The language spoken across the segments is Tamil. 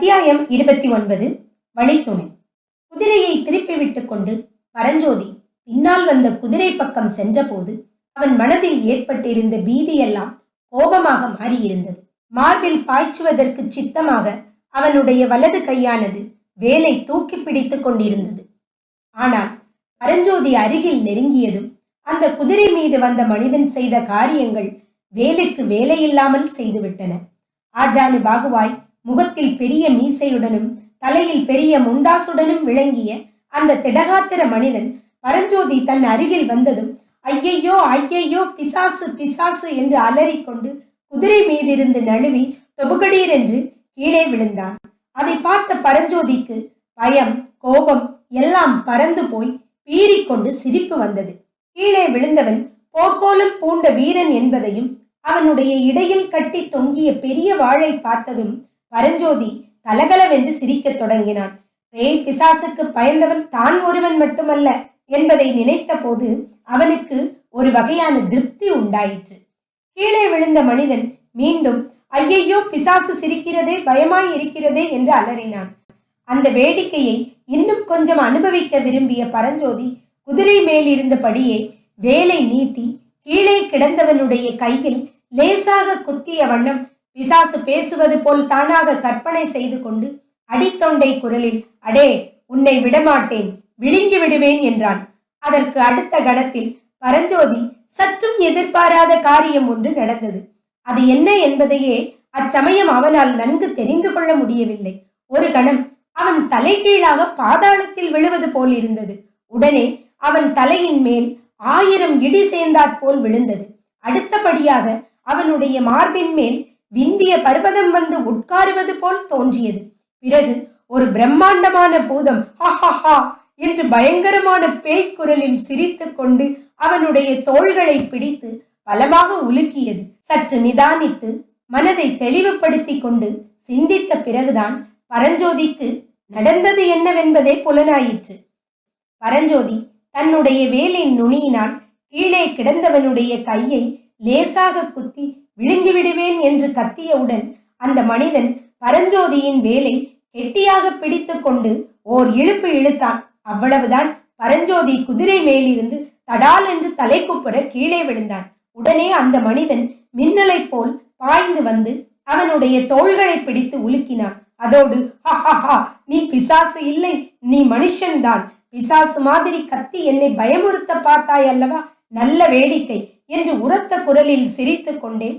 அத்தியாயம் இருபத்தி ஒன்பது வழித்துணை. குதிரையை திருப்பி விட்டு கொண்டு பரஞ்சோதி பின்னால் வந்த குதிரை பக்கம் சென்றபோது அவன் மனதில் ஏற்பட்டிருந்த பீதியெல்லாம் கோபமாக மாறியிருந்தது. மார்பில் பாய்ச்சுவதற்கு சித்தமாக அவனுடைய வலது கையானது வேலை தூக்கி பிடித்துக் கொண்டிருந்தது. ஆனால் பரஞ்சோதி அருகில் நெருங்கியதும் அந்த குதிரை மீது வந்த மனிதன் செய்த காரியங்கள் வேலைக்கு வேலையில்லாமல் செய்துவிட்டன. ஆஜானு பாகுவாய் முகத்தில் பெரிய மீசையுடனும் தலையில் பெரிய முண்டாசுடனும் விளங்கிய அந்த திடகாத்திர மனிதன் பரஞ்சோதி தன் அருகில் வந்ததும் ஐயையோ ஐயையோ பிசாசு பிசாசு என்று அலறிக்கொண்டு குதிரை மீதிருந்து நழுவி தொபுகடீர் என்று கீழே விழுந்தான். அதை பார்த்த பரஞ்சோதிக்கு பயம் கோபம் எல்லாம் பறந்து போய் பீறிக்கொண்டு சிரிப்பு வந்தது. கீழே விழுந்தவன் போர்க்கோலம் பூண்ட வீரன் என்பதையும் அவனுடைய இடையில் கட்டி தொங்கிய பெரிய வாளை பார்த்ததும் பரஞ்சோதி கலகலவென்று சிரிக்கத் தொடங்கினான். பேய் பிசாசுக்கு பயந்தவன் தான் ஒருவன் மட்டுமல்ல என்பதை நினைத்த போது அவனுக்கு ஒரு வகையான திருப்தி உண்டாயிற்று. கீழே விழுந்த மனிதன் மீண்டும் ஐயையோ பிசாசு சிரிக்கிறதே பயமாய் இருக்கிறதே என்று அலறினான். அந்த வேடிக்கையை இன்னும் கொஞ்சம் அனுபவிக்க விரும்பிய பரஞ்சோதி குதிரை மேல் இருந்தபடியே வேலை நீட்டி கீழே கிடந்தவனுடைய கையில் லேசாக குத்திய வண்ணம் பிசாசு பேசுவது போல் தானாக கற்பனை செய்து கொண்டு அடித்தொண்டை குரலில் அடே உன்னை விடமாட்டேன் விழுங்கி விடுவேன் என்றான். அதற்கு அடுத்த கணத்தில் பரஞ்சோதி சற்றும் எதிர்பாராத காரியம் ஒன்று நடந்தது. அது என்ன என்பதையே அச்சமயம் அவனால் நன்கு தெரிந்து கொள்ள முடியவில்லை. ஒரு கணம் அவன் தலைகீழாக பாதாளத்தில் விழுவது போல் இருந்தது. உடனே அவன் தலையின் மேல் ஆயிரம் இடி சேர்ந்தாற் போல் விழுந்தது. அடுத்தபடியாக அவனுடைய மார்பின் மேல் விந்திய பர்வதம் வந்து உட்காருவது போல் தோன்றியது. பிறகு ஒரு பிரம்மாண்டமான பூதம் ஹா என்று பயங்கரமான பேய்க்குரலில் சிரித்து கொண்டு அவனுடைய தோள்களை பிடித்து பலமாக உலுக்கியது. சற்று நிதானித்து மனதை தெளிவுபடுத்தி கொண்டு சிந்தித்த பிறகுதான் பரஞ்சோதிக்கு நடந்தது என்னவென்பதே புலனாயிற்று பரஞ்சோதி தன்னுடைய வேலின் நுனியினால் கீழே கிடந்தவனுடைய கையை லேசாக குத்தி விழுங்கி விடுவேன் என்று கத்தியவுடன் அந்த மனிதன் பரஞ்சோதியின் வேலை கெட்டியாக பிடித்து கொண்டு ஓர் இழுப்பு இழுத்தான். அவ்வளவுதான் பரஞ்சோதி குதிரை மேலிருந்து தடால் என்று தலைக்குப்புற கீழே விழுந்தான். உடனே அந்த மனிதன் மின்னலைப் போல் பாய்ந்து வந்து அவனுடைய தோள்களை பிடித்து உலுக்கினான். அதோடு ஹஹஹா நீ பிசாசு இல்லை நீ மனுஷன்தான். பிசாசு மாதிரி கத்தி என்னை பயமுறுத்த பார்த்தாய் அல்லவா? நல்ல வேடிக்கை. என்று உரத்த குரலில் சிரித்து கொண்டே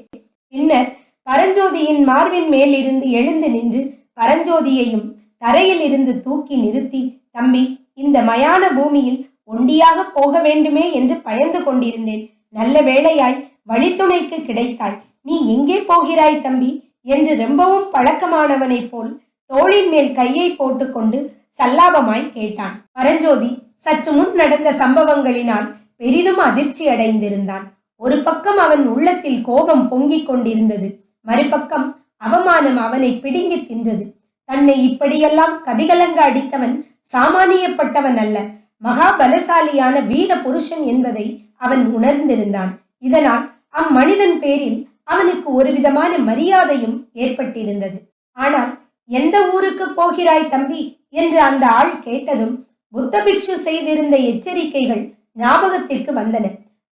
பின்னர் பரஞ்சோதியின் மார்பின் மேல் இருந்து எழுந்து நின்று பரஞ்சோதியையும் தரையில் இருந்து தூக்கி நிறுத்தி தம்பி இந்த மயான பூமியில் ஒண்டியாக போக வேண்டுமே என்று பயந்து கொண்டிருந்தேன். நல்ல வேளையாய் வழித்துணைக்கு கிடைத்தாய். நீ எங்கே போகிறாய் தம்பி? என்று ரொம்பவும் பழக்கமானவனைப் போல் தோளின் மேல் கையை போட்டுக்கொண்டு சல்லாபமாய் கேட்டான். பரஞ்சோதி சற்று முன் நடந்த சம்பவங்களினால் பெரிதும் அதிர்ச்சி அடைந்திருந்தான் ஒரு பக்கம் அவன் உள்ளத்தில் கோபம் பொங்கிக் கொண்டிருந்தது மறுபக்கம் அவமானம் அவனை பிடுங்கி தின்றது. தன்னை இப்படியெல்லாம் கதிகலங்க அடித்தவன் சாமானியப்பட்டவன் அல்ல மகா பலசாலியான வீர புருஷன் என்பதை அவன் உணர்ந்திருந்தான். இதனால் அம்மனிதன் பேரில் அவனுக்கு ஒரு விதமான மரியாதையும் ஏற்பட்டிருந்தது. ஆனால் எந்த ஊருக்கு போகிறாய் தம்பி? என்று அந்த ஆள் கேட்டதும் புத்த பிக்ஷு செய்திருந்த எச்சரிக்கைகள் ஞாபகத்திற்கு வந்தன.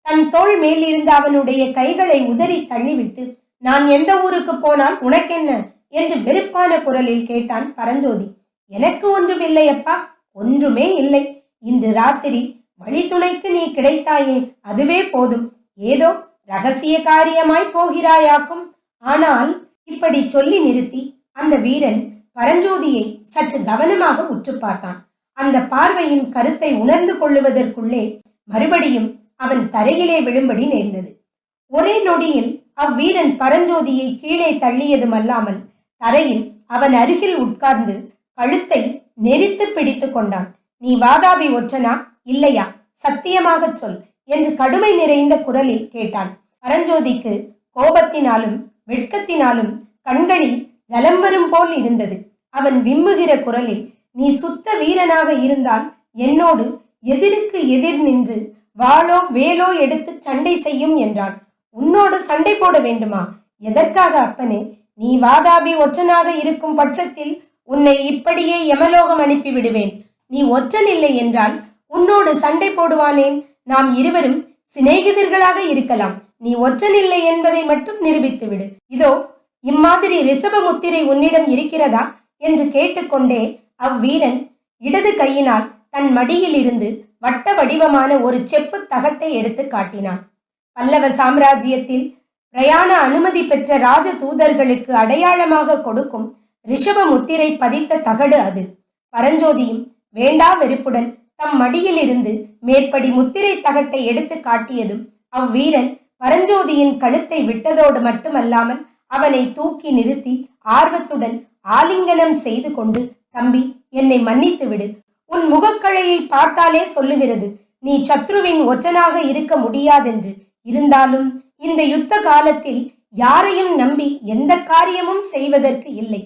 தன் தோள் மேலிருந்த அவனுடைய கைகளை உதறி தள்ளிவிட்டு நான் எந்த ஊருக்கு போனால் உனக்கென்ன? என்று வெறுப்பான குரலில் கேட்டான் பரஞ்சோதி. எனக்கு ஒன்றுமில்லை அப்பா ஒன்றுமே இல்லை. இன்று ராத்திரி வழித்துணைக்கு நீ கிடைத்தாயே அதுவே போதும். ஏதோ ரகசிய காரியமாய் போகிறாயாக்கும். ஆனால் இப்படி சொல்லி நிறுத்தி அந்த வீரன் பரஞ்சோதியை சற்று கவனமாக உற்று பார்த்தான். அந்த பார்வையின் கருத்தை உணர்ந்து கொள்ளுவதற்குள்ளே மறுபடியும் அவன் தரையிலே விழும்படி நேர்ந்தது. ஒரே நொடியில் அவ்வீரன் பரஞ்சோதியை கீழே தள்ளியதும் அல்லாமல் தரையில் அவன் அருகில் உட்கார்ந்து கழுத்தை நெரித்து பிடித்து கொண்டான். நீ வாதாபி ஒற்றனா? இல்லையா? சத்தியமாகச் சொல் என்று கடுமை நிறைந்த குரலில் கேட்டான். பரஞ்சோதிக்கு கோபத்தினாலும் வெட்கத்தினாலும் கண்களில் ஜலம் வரும் போல் இருந்தது. அவன் விம்முகிற குரலில் நீ சுத்த வீரனாக இருந்தால் என்னோடு எதிருக்கு எதிர் நின்று வாளோ வேலோ எடுத்து சண்டை செய்யும் என்றான் உன்னோடு சண்டை போட வேண்டுமா? எதற்காக அப்பனே? நீ வாதாபி ஒற்றனாக இருக்கும் பட்சத்தில் உன்னை இப்படியே யமலோகம் அனுப்பி விடுவேன். நீ ஒற்றன் இல்லை என்றால் உன்னோடு சண்டை போடுவானேன் நாம் இருவரும் சிநேகிதர்களாக இருக்கலாம். நீ ஒற்றன் இல்லை என்பதை மட்டும் நிரூபித்து விடு. இதோ இம்மாதிரி ரிஷப முத்திரை உன்னிடம் இருக்கிறதா? என்று கேட்டுக்கொண்டே அவ்வீரன் இடது கையினால் தன் மடியில் இருந்து வட்ட வடிவமான ஒரு செப்பு தகட்டை எடுத்து காட்டினான். பல்லவ சாம்ராஜ்யத்தில் பிரயாண அனுமதி பெற்ற ராஜ தூதர்களுக்கு அடையாளமாக கொடுக்கும் ரிஷப முத்திரை பதித்த தகடு அது. பரஞ்சோதியும் வேண்டா வெறுப்புடன் தம் மடியிலிருந்து மேற்படி முத்திரை தகட்டை எடுத்து காட்டியதும் அவ்வீரன் பரஞ்சோதியின் கழுத்தை விட்டதோடு மட்டுமல்லாமல் அவனை தூக்கி நிறுத்தி ஆர்வத்துடன் ஆலிங்கனம் செய்து கொண்டு தம்பி என்னை மன்னித்து விடு உன் முகக்கழையை பார்த்தாலே சொல்லுகிறது. நீ சத்ருவின் ஒற்றனாக இருக்க முடியாதென்று. இருந்தாலும் இந்த யுத்த காலத்தில் யாரையும் நம்பி எந்த காரியமும் செய்வதற்கு இல்லை.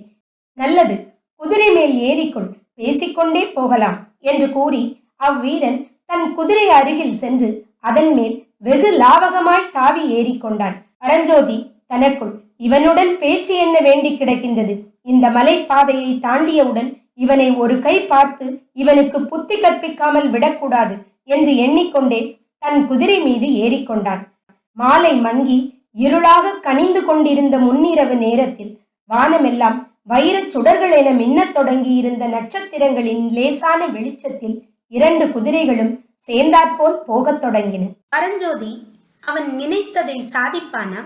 நல்லது குதிரை மேல் ஏறிக்கொள் பேசிக்கொண்டே போகலாம் என்று கூறி அவ்வீரன் தன் குதிரை அருகில் சென்று அதன் மேல் வெகு லாவகமாய் தாவி ஏறிக்கொண்டான். பரஞ்சோதி தனக்குள் இவனுடன் பேச்சு என்ன வேண்டி கிடக்கின்றது? இந்த மலைப்பாதையை தாண்டியவுடன் இவனை ஒரு கை பார்த்து இவனுக்கு புத்தி கற்பிக்காமல் விடக்கூடாது என்று எண்ணிக்கொண்டே தன் குதிரை மீது ஏறிக்கொண்டான். மாலை மங்கி இருளாக கனிந்து கொண்டிருந்த முன்னிரவு நேரத்தில் வானமெல்லாம் வைரச் சுடர்கள் என மின்னத் தொடங்கியிருந்த நட்சத்திரங்களின் லேசான வெளிச்சத்தில் இரண்டு குதிரைகளும் சேர்ந்தாற்போல் போகத் தொடங்கின. பரஞ்சோதி அவன் நினைத்ததை சாதிப்பானா?